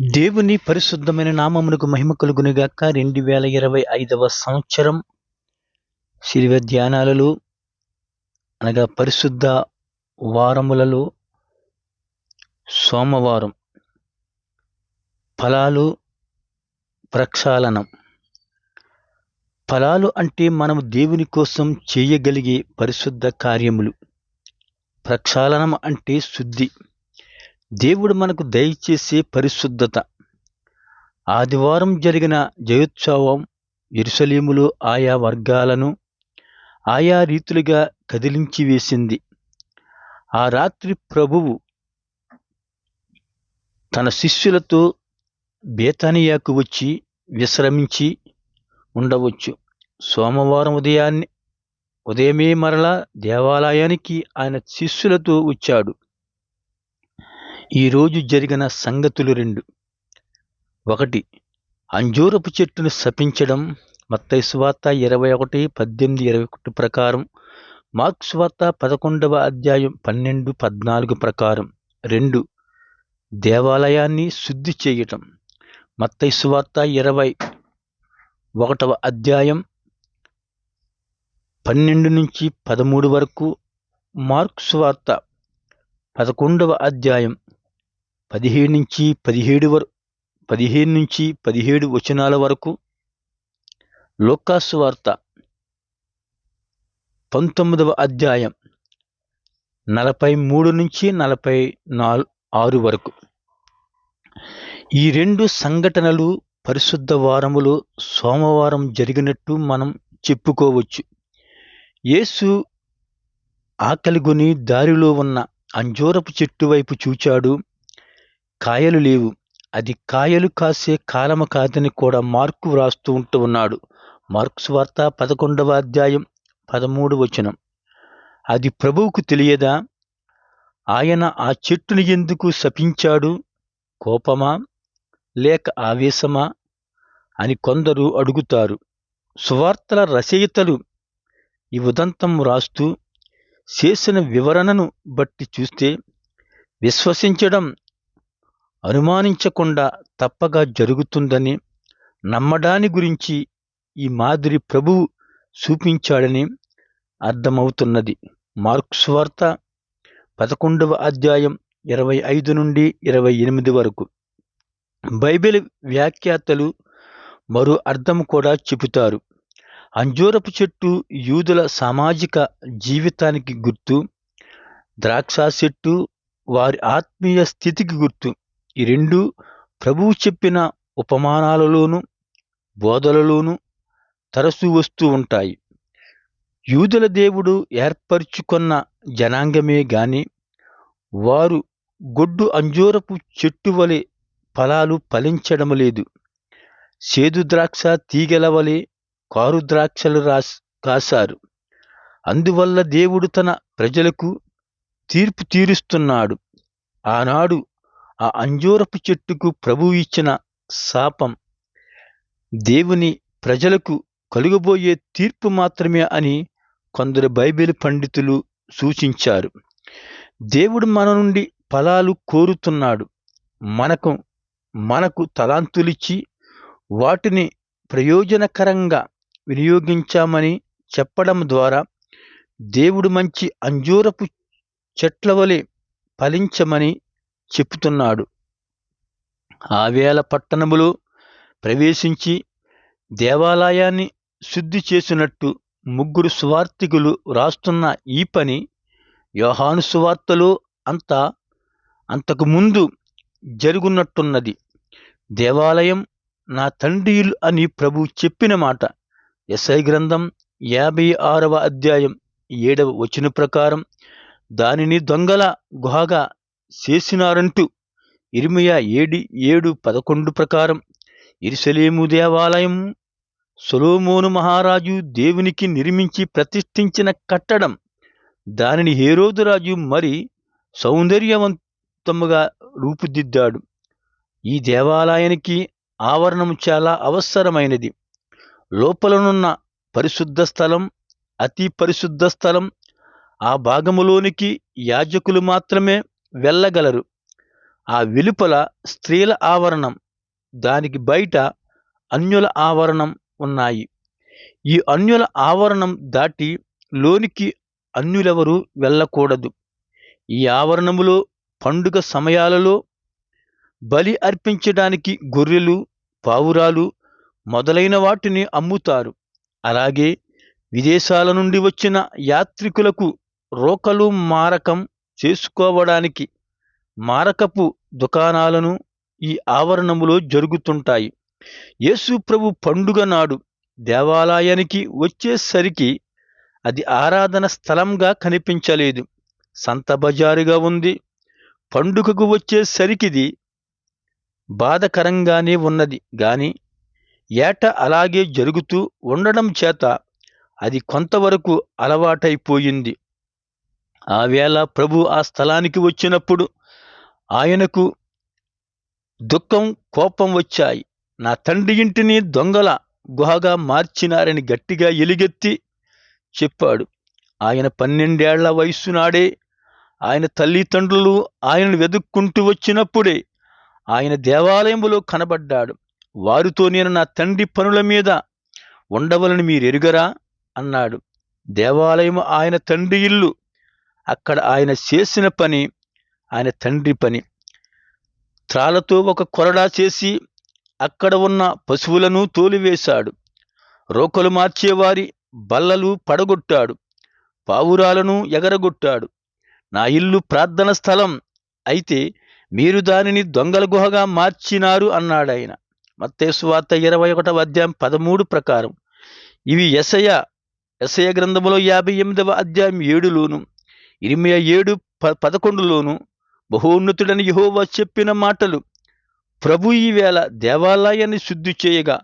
దేవుని పరిశుద్ధమైన నామమునకు మహిమ కలుగునిగాక. రెండు వేల ఇరవై ఐదవ సంవత్సరం శిలువ ధ్యానాలలో అనగా పరిశుద్ధ వారములలో సోమవారం ఫలాలు ప్రక్షాళనం. ఫలాలు అంటే మనం దేవుని కోసం చేయగలిగే పరిశుద్ధ కార్యములు. ప్రక్షాళనం అంటే శుద్ధి. దేవుడు మనకు దయచేసే పరిశుద్ధత. ఆదివారం జరిగిన జయోత్సవం ఎరుసలేములో ఆయా వర్గాలను ఆయా రీతులుగా కదిలించి వేసింది. ఆ రాత్రి ప్రభువు తన శిష్యులతో బేతానియాకు వచ్చి విశ్రమించి ఉండవచ్చు. సోమవారం ఉదయాన్నే ఉదయమే మరలా దేవాలయానికి ఆయన శిష్యులతో వచ్చాడు. ఈరోజు జరిగిన సంగతులు రెండు. ఒకటి అంజూరపు చెట్టును శపించడం మత్తైస్వాత ఇరవై ఒకటి పద్దెనిమిది ఇరవై ఒకటి ప్రకారం మార్క్స్ వార్త పదకొండవ అధ్యాయం పన్నెండు పద్నాలుగు ప్రకారం. రెండు దేవాలయాన్ని శుద్ధి చేయటం మత్తైస్వార్త ఇరవై ఒకటవ అధ్యాయం పన్నెండు నుంచి పదమూడు వరకు మార్క్స్ వార్త పదకొండవ అధ్యాయం పదిహేడు నుంచి పదిహేడు వరకు పదిహేను నుంచి పదిహేడు వచనాల వరకు లోకాసు వార్త పంతొమ్మిదవ అధ్యాయం నలభై మూడు నుంచి నలభై నాలుగు ఆరు వరకు. ఈ రెండు సంఘటనలు పరిశుద్ధ వారములో సోమవారం జరిగినట్టు మనం చెప్పుకోవచ్చు. యేసు ఆకలిగొని దారిలో ఉన్న అంజూరపు చెట్టు వైపు చూచాడు. కాయలు లేవు. అది కాయలు కాసే కాలము కాదని కూడా మార్కు వ్రాస్తూ ఉంటూ ఉన్నాడు. మార్క్స్ వార్త పదకొండవ అధ్యాయం పదమూడు వచనం. అది ప్రభువుకు తెలియదా? ఆయన ఆ చెట్టుని ఎందుకు శపించాడు? కోపమా? లేక ఆవేశమా? అని కొందరు అడుగుతారు. సువార్తల రచయితలు ఈ ఉదంతం రాస్తూ చేసిన వివరణను బట్టి చూస్తే విశ్వసించడం అనుమానించకుండా తప్పగా జరుగుతుందని నమ్మడాని గురించి ఈ మాదిరి ప్రభువు చూపించాడని అర్థమవుతున్నది. మార్క్స్ వార్త పదకొండవ అధ్యాయం ఇరవై ఐదు నుండి ఇరవై ఎనిమిది వరకు. బైబిల్ వ్యాఖ్యాతలు మరో అర్థం కూడా చెబుతారు. అంజూరపు చెట్టు యూదుల సామాజిక జీవితానికి గుర్తు ద్రాక్ష చెట్టు వారి ఆత్మీయ స్థితికి గుర్తు. ఈ రెండు ప్రభువు చెప్పిన ఉపమానాలలోనూ బోధలలోనూ తరచూ వస్తూ ఉంటాయి. యూదుల దేవుడు ఏర్పరచుకున్న జనాంగమే గాని వారు గొడ్డు అంజూరపు చెట్టు వలె ఫలాలు ఫలించడం లేదు. సేదు ద్రాక్ష తీగల వలె కారు ద్రాక్షలు రాస్ కాశారు. అందువల్ల దేవుడు తన ప్రజలకు తీర్పు తీరుస్తున్నాడు. ఆనాడు ఆ అంజూరపు చెట్టుకు ప్రభువు ఇచ్చిన శాపం దేవుని ప్రజలకు కలుగబోయే తీర్పు మాత్రమే అని కొందరు బైబిల్ పండితులు సూచించారు. దేవుడు మన నుండి ఫలాలు కోరుతున్నాడు. మనకు మనకు తలాంతులిచ్చి వాటిని ప్రయోజనకరంగా వినియోగించామని చెప్పడం ద్వారా దేవుడు మంచి అంజూరపు చెట్ల వలె ఫలించమని చెప్తున్నాడు. ఆవేల పట్టణములో ప్రవేశించి దేవాలయాన్ని శుద్ధి చేసినట్టు ముగ్గురు సువార్థికులు రాస్తున్న ఈ పని యోహాను సువార్తలో అంతా అంతకు ముందు జరుగున్నట్టున్నది దేవాలయం నా తండ్రి అని ప్రభు చెప్పిన మాట. ఎస్ఐ గ్రంథం యాభై ఆరవ అధ్యాయం ఏడవ వచన ప్రకారం దానిని దొంగల గుహగా చేసినారంటూ ఇరిమియా ఏడి ఏడు పదకొండు ప్రకారం ఇరుసలేము దేవాలయం సొలోమోను మహారాజు దేవునికి నిర్మించి ప్రతిష్ఠించిన కట్టడం దానిని హేరోదురాజు మరి సౌందర్యవంతముగా రూపుదిద్దాడు. ఈ దేవాలయానికి ఆవరణం చాలా అవసరమైనది. లోపలనున్న పరిశుద్ధ స్థలం అతి పరిశుద్ధ స్థలం ఆ భాగములోనికి యాజకులు మాత్రమే వెళ్ళగలరు. ఆ వెలుపల స్త్రీల ఆవరణం దానికి బయట అన్యుల ఆవరణం ఉన్నాయి. ఈ అన్యుల ఆవరణం దాటి లోనికి అన్యులెవరూ వెళ్ళకూడదు. ఈ ఆవరణములో పండుగ సమయాలలో బలి అర్పించడానికి గొర్రెలు పావురాలు మొదలైన వాటిని అమ్ముతారు. అలాగే విదేశాల నుండి వచ్చిన యాత్రికులకు రోకలు మారకం చేసుకోవడానికి మారకపు దుకాణాలను ఈ ఆవరణములో జరుగుతుంటాయి. యేసుప్రభు పండుగ నాడు దేవాలయానికి వచ్చేసరికి అది ఆరాధన స్థలంగా కనిపించలేదు. సంత బజారుగా ఉంది. పండుగకు వచ్చేసరికిది బాధకరంగానే ఉన్నది. గాని ఏట అలాగే జరుగుతూ ఉండడం చేత అది కొంతవరకు అలవాటైపోయింది. ఆ వేళ ప్రభు ఆ స్థలానికి వచ్చినప్పుడు ఆయనకు దుఃఖం కోపం వచ్చాయి. నా తండ్రి ఇంటిని దొంగల గుహగా మార్చినారని గట్టిగా ఎలుగెత్తి చెప్పాడు. ఆయన పన్నెండేళ్ళ వయస్సు నాడే ఆయన తల్లిదండ్రులు ఆయనను వెతుక్కుంటూ వచ్చినప్పుడే ఆయన దేవాలయంలో కనబడ్డాడు. వారితో నేను నా తండ్రి పనుల మీద ఉండవలని మీరు ఎరుగరా అన్నాడు. దేవాలయం ఆయన తండ్రి ఇల్లు అక్కడ ఆయన చేసిన పని ఆయన తండ్రి పని. త్రాలతో ఒక కొరడా చేసి అక్కడ ఉన్న పశువులను తోలివేశాడు. రోకలు మార్చేవారి బల్లలు పడగొట్టాడు. పావురాలను ఎగరగొట్టాడు. నా ఇల్లు ప్రార్థన స్థలం అయితే మీరు దానిని దొంగల గుహగా మార్చినారు అన్నాడాయన మత్తేసువార్త ఇరవై ఒకటవ అధ్యాయం పదమూడు ప్రకారం. ఇవి ఎసయ ఎసయ గ్రంథములో యాభై ఎనిమిదవ అధ్యాయం ఏడులోను. ఇరిమియా ఏడు ప పదకొండులోను బహోన్నతుడని యహోవా చెప్పిన మాటలు ప్రభు ఈవేళ దేవాలయాన్ని శుద్ధి చేయగా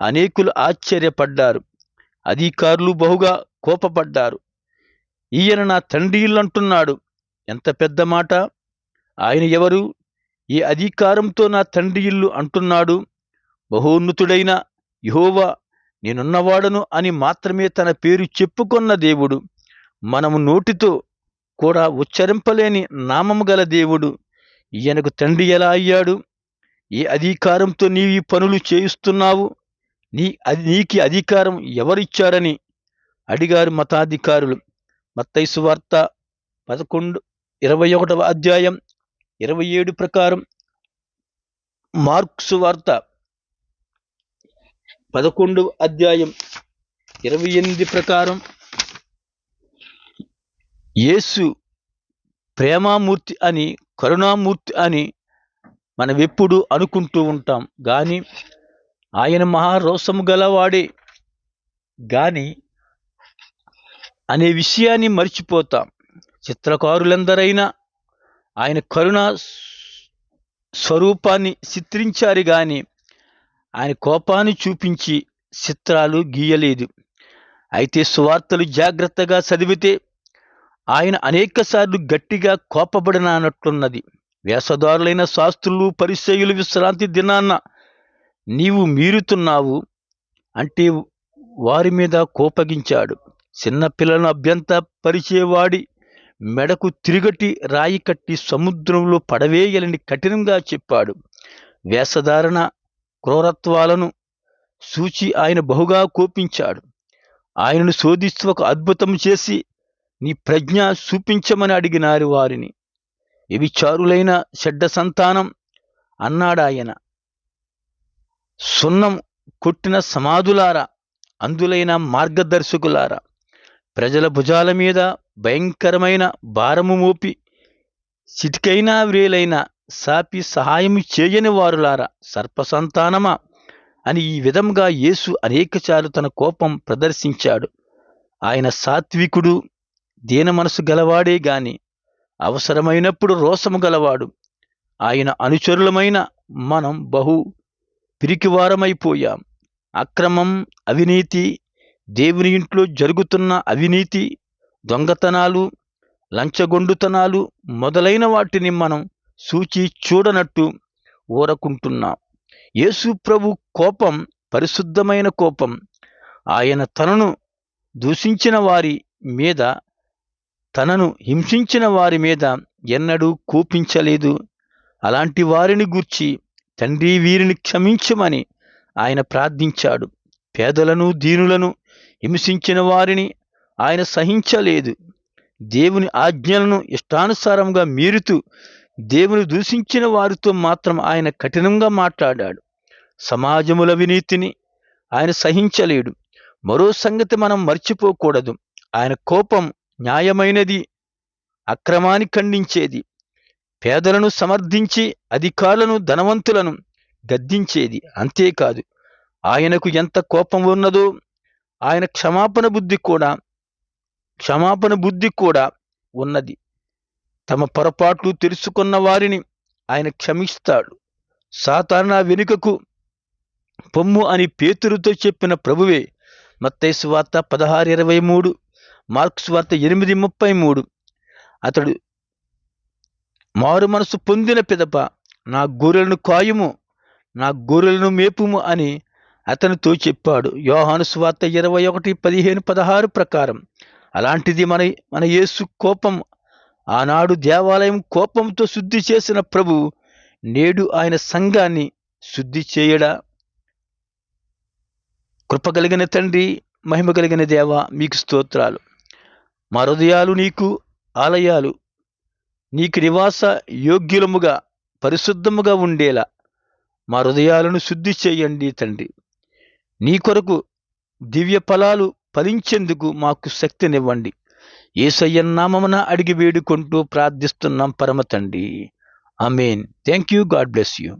అనేకులు ఆశ్చర్యపడ్డారు. అధికారులు బహుగా కోపపడ్డారు. ఈయన నా తండ్రి ఇల్లు అంటున్నాడు ఎంత పెద్ద మాట? ఆయన ఎవరు? ఈ అధికారంతో నా తండ్రి ఇల్లు అంటున్నాడు బహోన్నతుడైన యహోవా నేనున్నవాడను అని మాత్రమే తన పేరు చెప్పుకొన్న దేవుడు మనము నోటితో కూడా ఉచ్చరింపలేని నామము గల దేవుడు ఈయనకు తండ్రి ఎలా అయ్యాడు? ఏ అధికారంతో నీవు ఈ పనులు చేయిస్తున్నావు? నీ అది నీకి అధికారం ఎవరిచ్చారని అడిగారు మతాధికారులు. మత్తైసు వార్త పదకొండు ఇరవై ఒకటవ అధ్యాయం ఇరవై ఏడు ప్రకారం మార్క్స్ వార్త పదకొండు అధ్యాయం ఇరవై ఎనిమిది ప్రకారం యేసు ప్రేమామూర్తి అని కరుణామూర్తి అని మనం ఎప్పుడు అనుకుంటూ ఉంటాం. కానీ ఆయన మహారోసము గలవాడే కానీ అనే విషయాన్ని మర్చిపోతాం. చిత్రకారులందరైనా ఆయన కరుణ స్వరూపాన్ని చిత్రించారు కానీ ఆయన కోపాన్ని చూపించి చిత్రాలు గీయలేదు. అయితే సువార్తలు జాగ్రత్తగా చదివితే ఆయన అనేకసార్లు గట్టిగా కోపబడినట్లున్నది వేషధారులైన శాస్త్రులు పరిచయులు విశ్రాంతి దినాన్న నీవు మీరుతున్నావు అంటే వారి మీద కోపగించాడు. చిన్నపిల్లలను అభ్యంత పరిచేవాడి మెడకు తిరిగటి రాయి కట్టి సముద్రంలో పడవేయలని కఠినంగా చెప్పాడు. వేషధారణ క్రూరత్వాలను సూచి ఆయన బహుగా కోపించాడు. ఆయనను శోధిస్తూ ఒక అద్భుతం చేసి నీ ప్రజ్ఞ చూపించమని అడిగినారు వారిని. వ్యభిచారులైన చెడ్డ సంతానం అన్నాడాయన సున్నం కొట్టిన సమాధులారా అందులైన మార్గదర్శకులారా ప్రజల భుజాల మీద భయంకరమైన భారము మోపి చిటికైనా వ్రేలైన సాపి సహాయం చేయని వారులారా సర్పసంతానమా అని ఈ విధంగా యేసు అనేకచారు తన కోపం ప్రదర్శించాడు. ఆయన సాత్వికుడు దీన మనసు గలవాడే గాని అవసరమైనప్పుడు రోసము గలవాడు. ఆయన అనుచరులమైన మనం బహు పిరికివారమైపోయాం. అక్రమం అవినీతి దేవుని ఇంట్లో జరుగుతున్న అవినీతి దొంగతనాలు లంచగొండుతనాలు మొదలైన వాటిని మనం సూచి చూడనట్టు ఊరకుంటున్నాం. యేసు ప్రభు కోపం పరిశుద్ధమైన కోపం ఆయన తనను దూషించిన వారి మీద తనను హింసించిన వారి మీద ఎన్నడూ కోపించలేదు. అలాంటి వారిని గూర్చి తండ్రి వీరిని క్షమించమని ఆయన ప్రార్థించాడు. పేదలను దీనులను హింసించిన వారిని ఆయన సహించలేదు. దేవుని ఆజ్ఞలను ఇష్టానుసారంగా మీరుతూ దేవుని దూషించిన వారితో మాత్రం ఆయన కఠినంగా మాట్లాడాడు. సమాజముల వినీతిని ఆయన సహించలేడు. మరో సంగతి మనం మర్చిపోకూడదు. ఆయన కోపం న్యాయమైనది అక్రమాన్ని ఖండించేది పేదలను సమర్థించి అధికారులను ధనవంతులను గద్దించేది అంతేకాదు. ఆయనకు ఎంత కోపం ఉన్నదో ఆయన క్షమాపణ బుద్ధి కూడా క్షమాపణ బుద్ధి కూడా ఉన్నది. తమ పొరపాట్లు తెలుసుకున్న వారిని ఆయన క్షమిస్తాడు. సాధారణ వెనుకకు పొమ్ము అని పేతురుతో చెప్పిన ప్రభువే మత్తైసు వార్త పదహారు ఇరవై మూడు. మార్క్స్ వార్త ఎనిమిది ముప్పై మూడు. అతడు మారు మనసు పొందిన పిదప నా గొర్రెలను కాయుము నా గొర్రెలను మేపుము అని అతనితో చెప్పాడు. యోహాను స్వార్త ఇరవై ఒకటి పదిహేను పదహారు ప్రకారం అలాంటిది మన మన యేసు కోపం ఆనాడు దేవాలయం కోపంతో శుద్ధి చేసిన ప్రభు నేడు ఆయన సంఘాన్ని శుద్ధి చేయడా? కృప కలిగిన తండ్రి మహిమ కలిగిన దేవ మీకు స్తోత్రాలు. మరుదయాలు హృదయాలు నీకు ఆలయాలు నీకు నివాస యోగ్యులముగా పరిశుద్ధముగా ఉండేలా మా హృదయాలను శుద్ధి చేయండి తండ్రి. నీ కొరకు దివ్య ఫలాలు ఫలించేందుకు మాకు శక్తినివ్వండి. ఏసయ్యన్నామమున అడిగి వేడుకుంటూ ప్రార్థిస్తున్నాం పరమ తండ్రి. Amen thank you God bless you.